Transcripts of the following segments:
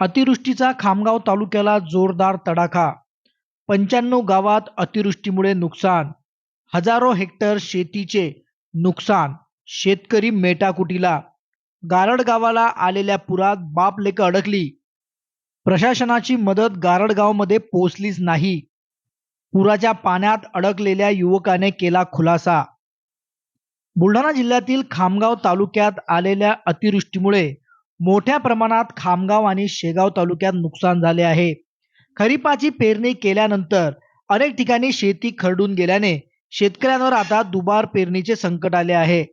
अतिवृष्टीचा खामगाव तालुक्याला जोरदार तडाखा. पंच्याण्णव गावात अतिवृष्टीमुळे नुकसान. हजारो हेक्टर शेतीचे नुकसान. शेतकरी मेटाकुटीला. गारड गावाला आलेल्या पुरात बाप लेक अडकली. प्रशासनाची मदत गारडगावमध्ये पोहोचलीच नाही. पुराच्या पाण्यात अडकलेल्या युवकाने केला खुलासा. बुलढाणा जिल्ह्यातील खामगाव तालुक्यात आलेल्या अतिवृष्टीमुळे मोठ्या प्रमाणात खामगाव आणि शेगाव तालुक्यात नुकसान झाले आहे. खरीपाची पेरणी केल्यानंतर अनेक ठिकाणी शेती खरडून गेल्याने शेतकऱ्यांवर आता दुबार पेरणीचे संकट आले आहे.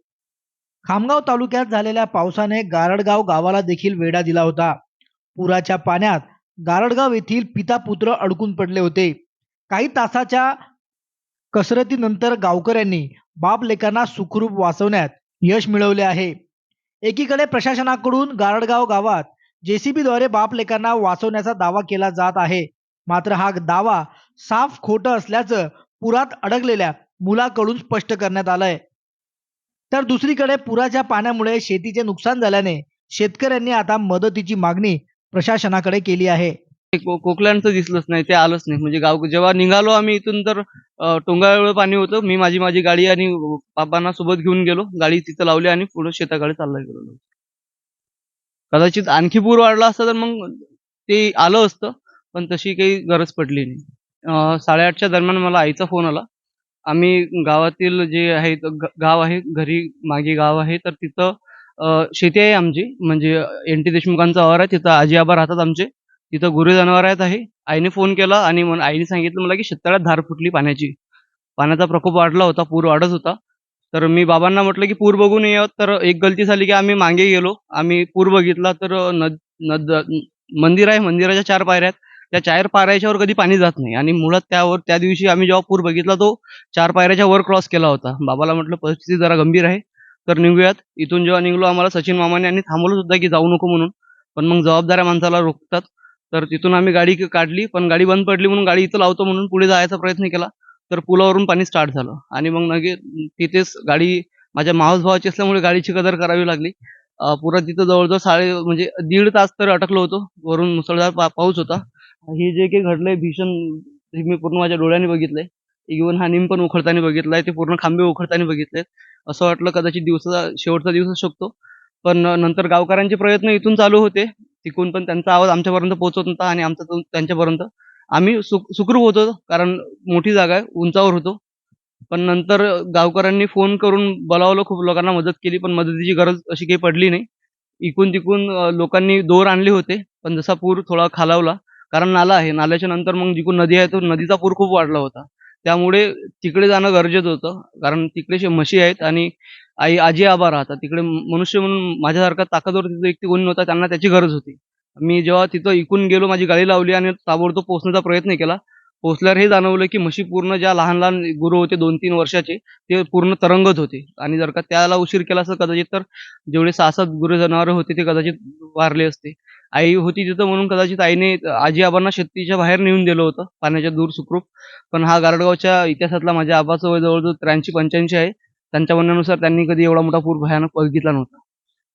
खामगाव तालुक्यात झालेल्या पावसाने गारडगाव गावाला देखील वेढा दिला होता. पुराच्या पाण्यात गारडगाव येथील पिता पुत्र अडकून पडले होते. काही तासाच्या कसरतीनंतर गावकऱ्यांनी बाप लेकांना सुखरूप वाचवण्यात यश मिळवले आहे. एकीकडे प्रशासनाकडून गारडगाव गावात जेसीबीद्वारे बाप लेकांना वाचवण्याचा दावा केला जात आहे. मात्र हा दावा साफ खोटं असल्याचं पुरात अडकलेल्या मुलाकडून स्पष्ट करण्यात आलंय. तर दुसरीकडे पुराच्या पाण्यामुळे शेतीचे नुकसान झाल्याने शेतकऱ्यांनी आता मदतीची मागणी प्रशासनाकडे केली आहे. ते को- कोकलांचं दिसलंच नाही ते आलंच नाही. म्हणजे गाव जेव्हा निघालो आम्ही इथून तर टोंगाळ पाणी होतं. मी माझी माझी गाडी आणि बाबांना सोबत घेऊन गेलो. गाडी तिथं लावली आणि पुढे शेताकडे चालला गेलो. कदाचित आणखी पूर वाढला असता तर मग ते आलं असतं पण तशी काही गरज पडली नाही. साडेआठच्या दरम्यान मला आईचा फोन आला. आम्ही गावातील जे आहे गाव आहे घरी मागे गाव आहे तर तिथं शेती आहे आमची. म्हणजे एन टी देशमुखांचा आवार आहे. तिथं आजी आबा राहतात आमचे. तिथं गुरे जनावर आहेत आहे. आईने फोन केला आणि मग आईने सांगितलं मला की शेततळ्यात धार फुटली पाण्याची. पाण्याचा प्रकोप वाढला होता पूर वाढत होता. तर मी बाबांना म्हटलं की पूर बघून ये तर एक गलती झाली की आम्ही मागे गेलो. आम्ही पूर बघितला तर नद नद मंदिर आहे. मंदिराच्या चार पायऱ्या आहेत. त्या चार पायऱ्याच्यावर कधी पाणी जात नाही. आणि मुळात त्यावर त्या दिवशी आम्ही जेव्हा पूर बघितला तो चार पायऱ्याच्या वर क्रॉस केला होता. बाबाला म्हटलं परिस्थिती जरा गंभीर आहे. तर निघूयात. इथून जेव्हा निघलो आम्हाला सचिन मामाने आणि थांबवलं सुद्धा की जाऊ नको म्हणून. पण मग जबाबदाऱ्या माणसाला रोखतात. तर तिथून आम्ही गाडी काढली पण गाडी बंद पडली म्हणून गाडी इथं लावतो म्हणून पुढे जायचा प्रयत्न केला. तर पुलावरून पाणी स्टार्ट झालं. आणि मग नगे तिथेच गाडी माझ्या मावस भावाची असल्यामुळे गाडीची कदर करावी लागली. पुरा तिथं जवळजवळ साडे म्हणजे दीड तास तर अटकलो होतो. वरून मुसळधार पा- पाऊस होता. हे जे काही घडलंय भीषण हे मी पूर्ण माझ्या डोळ्याने बघितलंय. इव्हन हा निम पण उखडताना बघितलाय ते पूर्ण खांबे उखडताना बघितलेत. असं वाटलं कदाचित दिवसाचा शेवटचा दिवस असू शकतो. पण नंतर गावकऱ्यांचे प्रयत्न इथून चालू होते. तिकून पण त्यांचा आवाज आमच्यापर्यंत पोहोचत नव्हता आणि आमचा तो त्यांच्यापर्यंत. आम्ही सुख सुखरूप होतो कारण मोठी जागा आहे उंचावर होतो. पण नंतर गावकऱ्यांनी फोन करून बोलावलं खूप लोकांना मदत केली पण मदतीची गरज अशी काही पडली नाही. इकून तिकून लोकांनी दोर आणले होते पण जसा पूर थोडा खालावला कारण नाला आहे. नाल्याच्या नंतर मग जिकून नदी आहे तो नदीचा पूर खूप वाढला होता. त्यामुळे तिकडे जाणं गरजेचं होतं कारण तिकडे म्हशी आहेत आणि आई आजी आबा राहतात. तिकडे मनुष्य म्हणून माझ्यासारखा ताकदवर तिथं व्यक्ती कोणी नव्हता त्यांना त्याची गरज होती. मी जेव्हा तिथं इकून गेलो माझी गाडी लावली आणि ताबडतोब पोहोचण्याचा प्रयत्न केला पोहोचल्यावर हे जाणवलं की म्हशी पूर्ण ज्या लहान लहान गुरु होते दोन तीन वर्षाचे ते पूर्ण तरंगत होते. आणि जर का त्याला उशीर केला असं कदाचित तर जेवढे सहा सात गुरु जनावरं होते ते कदाचित वारले असते. आई होती तिथं म्हणून कदाचित आईने आजी आबांना शेतीच्या बाहेर नेऊन दिलं होतं पाण्याच्या दूर सुखरूप. पण हा गारडगावच्या इतिहासातला माझ्या आबाचं वय जवळजवळ त्र्याऐंशी पंच्याऐंशी आहे. त्यांच्या म्हणण्यानुसार त्यांनी कधी एवढा मोठा पूर भयानक बघितला नव्हता.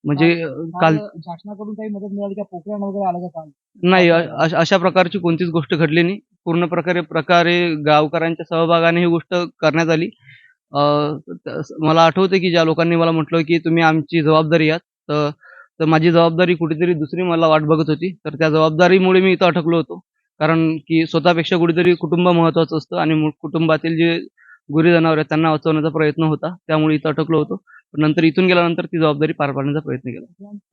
म्हणजे काल शासनाकडून काही मदत मिळाली का? पोखरण वगैरे आलं का नाही अ- अश- प्रकारची कोणतीच गोष्ट घडली नाही. पूर्ण प्रकारे प्रकारे गावकऱ्यांच्या सहभागाने ही गोष्ट करण्यात आली. अं, त- मला आठवते की ज्या लोकांनी मला म्हटलं की तुम्ही आमची जबाबदारी आहात. तर तर माझी जबाबदारी कुठेतरी दुसरी मला वाट बघत होती. तर त्या जबाबदारीमुळे मी इथं अटकलो होतो. कारण की स्वतःपेक्षा कुठेतरी कुटुंब महत्वाचं असतं आणि मु- कुटुंबातील जे गुरी जनावर आहेत त्यांना वाचवण्याचा प्रयत्न होता त्यामुळे इथं अटकलो होतो. नंतर इथून गेल्यानंतर ती जबाबदारी पार पाडण्याचा प्रयत्न केला.